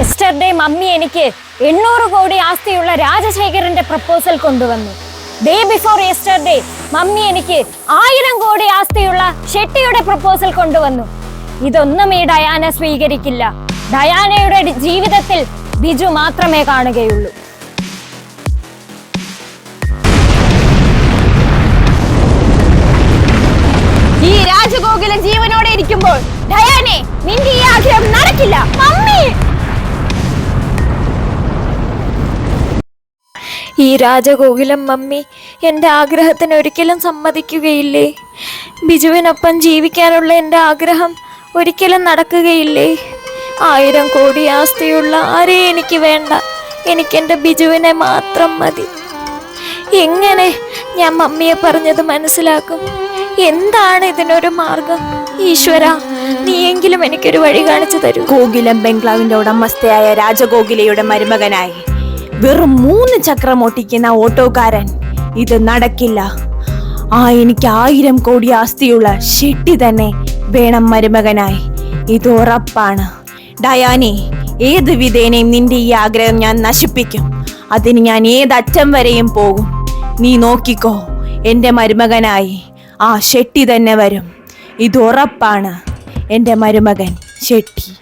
Yesterday mummy എനിക്ക് എണ്ണൂറ് കോടി ആസ്തിയുള്ള രാജശേഖരന്റെ പ്രപ്പോസൽ കൊണ്ടുവന്നു. ഡേ ബിഫോർ യെസ്റ്റർഡേ മമ്മി എനിക്ക് ആയിരം കോടി ആസ്തിയുള്ള ഷെട്ടിയുടെ പ്രപ്പോസൽ കൊണ്ടുവന്നു. ഇതൊന്നും ഈ ഡയാന സ്വീകരിക്കില്ല. ഡയാനയുടെ ജീവിതത്തിൽ ബിജു മാത്രമേ കാണുകയുള്ളൂ. ഈ രാജഗോകുലം ജീവനോടെ ഇരിക്കുമ്പോൾ ഡയാനെ നിന്റെ ഈ ഈ രാജഗോകുലം മമ്മി എന്റെ ആഗ്രഹത്തിന് ഒരിക്കലും സമ്മതിക്കുകയില്ലേ? ബിജുവിനൊപ്പം ജീവിക്കാനുള്ള എന്റെ ആഗ്രഹം ഒരിക്കലും നടക്കുകയില്ലേ? ആയിരം കോടി ആസ്തിയുള്ള ആരേ എനിക്ക് വേണ്ട? എനിക്കെന്റെ ബിജുവിനെ മാത്രം മതി. എങ്ങനെ ഞാൻ മമ്മിയെ പറഞ്ഞത് മനസ്സിലാക്കും? എന്താണ് ഇതിനൊരു മാർഗം? ഈശ്വര നീയെങ്കിലും എനിക്കൊരു വഴി കാണിച്ചു തരൂ. ഗോകുലം ബംഗ്ലാവിന്റെ ഉടമസ്ഥയായ രാജഗോകുലയുടെ മരുമകനായി. വെറും മൂന്ന് ചക്രം ഓട്ടിക്കുന്ന ഓട്ടോക്കാരൻ. ഇത് നടക്കില്ല. ആ എനിക്ക് ആയിരം കോടി ആസ്തിയുള്ള ഷെട്ടി തന്നെ വേണം മരുമകനായി. ഇത് ഉറപ്പാണ്. ഡയാനെ ഏത് വിധേനയും നിന്റെ ഈ ആഗ്രഹം ഞാൻ നശിപ്പിക്കും. അതിന് ഞാൻ ഏതറ്റം വരെയും പോകും. നീ നോക്കിക്കോ എന്റെ മരുമകനായി ആ ഷെട്ടി തന്നെ വരും. ഇത് ഉറപ്പാണ്. എന്റെ മരുമകൻ ഷെട്ടി.